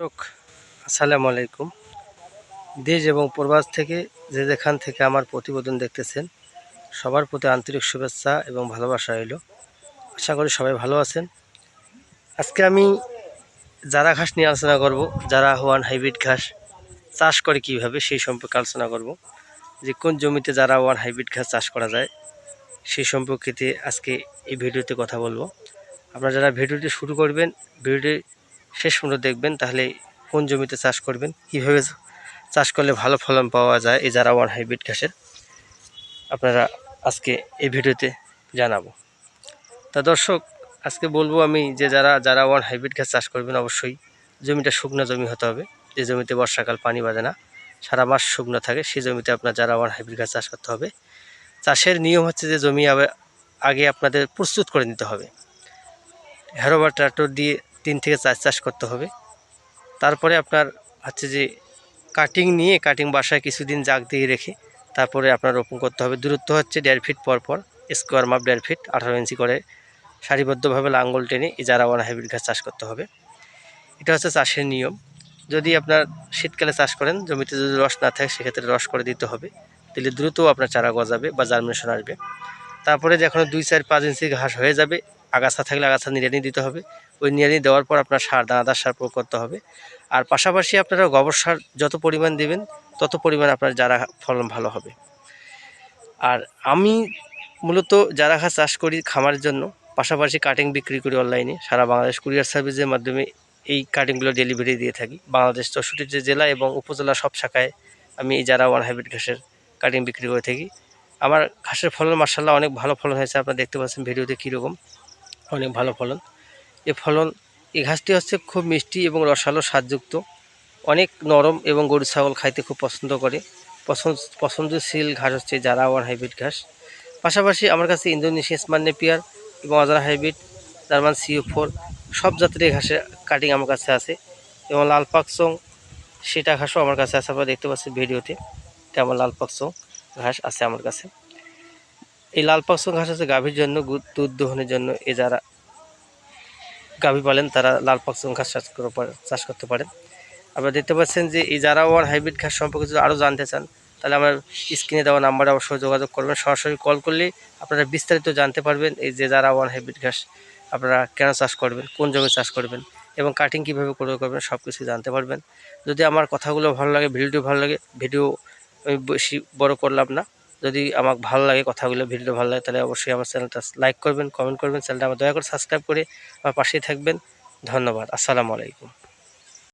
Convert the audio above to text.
দর্শক, আসসালামু আলাইকুম। দেশ এবং প্রবাস থেকে যে যেখান থেকে আমার প্রতিবেদন দেখতেছেন, সবার প্রতি আন্তরিক শুভেচ্ছা এবং ভালোবাসা রইল। আশা করি সবাই ভালো আছেন। আজকে আমি যারা ঘাস নিয়ে আলোচনা করব, যারা ওয়ান হাইব্রিড ঘাস চাষ করে কীভাবে, সেই সম্পর্কে আলোচনা করব। যে কোন জমিতে যারা ওয়ান হাইব্রিড ঘাস চাষ করা যায়, সেই সম্পর্কিতে আজকে এই ভিডিওতে কথা বলব। আপনারা যারা ভিডিওটি শুরু করবেন, ভিডিওটি শেষ পর্যন্ত দেখবেন, তাহলে কোন জমিতে চাষ করবেন, কীভাবে চাষ করলে ভালো ফলন পাওয়া যায়, এই যারা ওয়ান হাইব্রিড ঘাসের, আপনারা আজকে এই ভিডিওতে জানাব। তা দর্শক, আজকে বলব আমি যে যারা যারা ওয়ান হাইব্রিড ঘাস চাষ করবেন, অবশ্যই জমিটা শুকনো জমি হতে হবে। যে জমিতে বর্ষাকাল পানি বাঁধে না, সারা মাস শুকনো থাকে সেই জমিতে আপনার যারা ওয়ান হাইব্রিড ঘাস চাষ করতে হবে, চাষের নিয়ম হচ্ছে যে জমি আগে আপনাদের প্রস্তুত করে নিতে হবে। হ্যারো বা ট্রাক্টর দিয়ে তিন থেকে চার চাষ করতে হবে। তারপরে আপনার হচ্ছে যে কাটিং নিয়ে কাটিং বাসায় কিছুদিন জাগ দিয়ে রেখে তারপরে আপনার রোপণ করতে হবে। দূরত্ব হচ্ছে দেড় ফিট পর পর স্কোয়ার মাপ দেড় ফিট আঠারো ইঞ্চি করে সারিবদ্ধভাবে লাঙ্গল টেনে এই যারা ওয়ান হাইব্রিড ঘাস চাষ করতে হবে। এটা হচ্ছে চাষের নিয়ম। যদি আপনার শীতকালে চাষ করেন, জমিতে যদি রস না থাকে, সেক্ষেত্রে রস করে দিতে হবে। দিলে দ্রুত আপনার চারা গজাবে বা জার্মিনেশন আসবে। তারপরে যখন দুই চার পাঁচ ইঞ্চি ঘাস হয়ে যাবে, আগাছা থাকলে আগাছা নিড়ানি দিতে হবে। ওই নিড়ানি দেওয়ার পর আপনার সার, দানাদার সার প্রয়োগ করতে হবে। আর পাশাপাশি আপনারা গোবর সার যত পরিমাণ দেবেন, তত পরিমাণ আপনার যারা ফলন ভালো হবে। আর আমি মূলত যারা ঘাস চাষ করি খামারের জন্য, পাশাপাশি কাটিং বিক্রি করি অনলাইনে। সারা বাংলাদেশ কুরিয়ার সার্ভিসের মাধ্যমে এই কাটিংগুলো ডেলিভারি দিয়ে থাকি। বাংলাদেশ চৌষট্টি জেলা এবং উপজেলা সব শাখায় আমি যারা ওয়ান হাইব্রিড ঘাসের কাটিং বিক্রি করে থাকি। আমার ঘাসের ফলন মার্শাল্লাহ অনেক ভালো ফলন হয়েছে, আপনারা দেখতে পাচ্ছেন ভিডিওতে কীরকম। অনেক ভালো ফলন। এ ফলন, এই ঘাসটি হচ্ছে খুব মিষ্টি এবং রসালো স্বাদযুক্ত। অনেক নরম এবং গরু ছাগল খাইতে খুব পছন্দ করে। পছন্দ, পছন্দশীল ঘাস হচ্ছে যারা ওয়ান হাইব্রিড ঘাস। পাশাপাশি আমার কাছে ইন্দোনেশিয়া স্মান নেপিয়ার এবং অজানা হাইব্রিড জার্মান সিও ফোর, সব জাতের ঘাসের কাটিং আমার কাছে আছে। এবং লাল পাকচং সেটা ঘাসও আমার কাছে আছে, আপনারা দেখতে পাচ্ছেন ভিডিওতে। এটা আমার লাল পাকচং ঘাস আছে আমার কাছে। এই লাল পাকচং ঘাস আছে গাভীর জন্য দুধ দোহনের জন্য। এ যারা গাভী পালেন, তারা লাল পাকচং ঘাস চাষ চাষ করতে পারেন। আপনারা দেখতে পাচ্ছেন যে এই যারা ওয়ান হাইব্রিড ঘাস সম্পর্কে যদি আরও জানতে চান, তাহলে আমার স্ক্রিনে দেওয়া নাম্বারে অবশ্যই যোগাযোগ করবেন। সরাসরি কল করলে আপনারা বিস্তারিত জানতে পারবেন এই যে যারা ওয়ান হাইব্রিড ঘাস আপনারা কেন চাষ করবেন, কোন জমি চাষ করবেন এবং কাটিং কীভাবে করে করবেন সব কিছু জানতে পারবেন। যদি আমার কথাগুলো ভালো লাগে, ভিডিওটি ভালো লাগে, ভিডিও আমি বেশি বড় করলাম না। যদি আমার ভালো লাগে কথাগুলো ভিডিও ভালো লাগে, তাহলে অবশ্যই আমার চ্যানেলটা লাইক করবেন কমেন্ট করবেন, চ্যানেলটা আমার দয়া করে সাবস্ক্রাইব করে আমার পাশেই থাকবেন। ধন্যবাদ, আসসালামু আলাইকুম।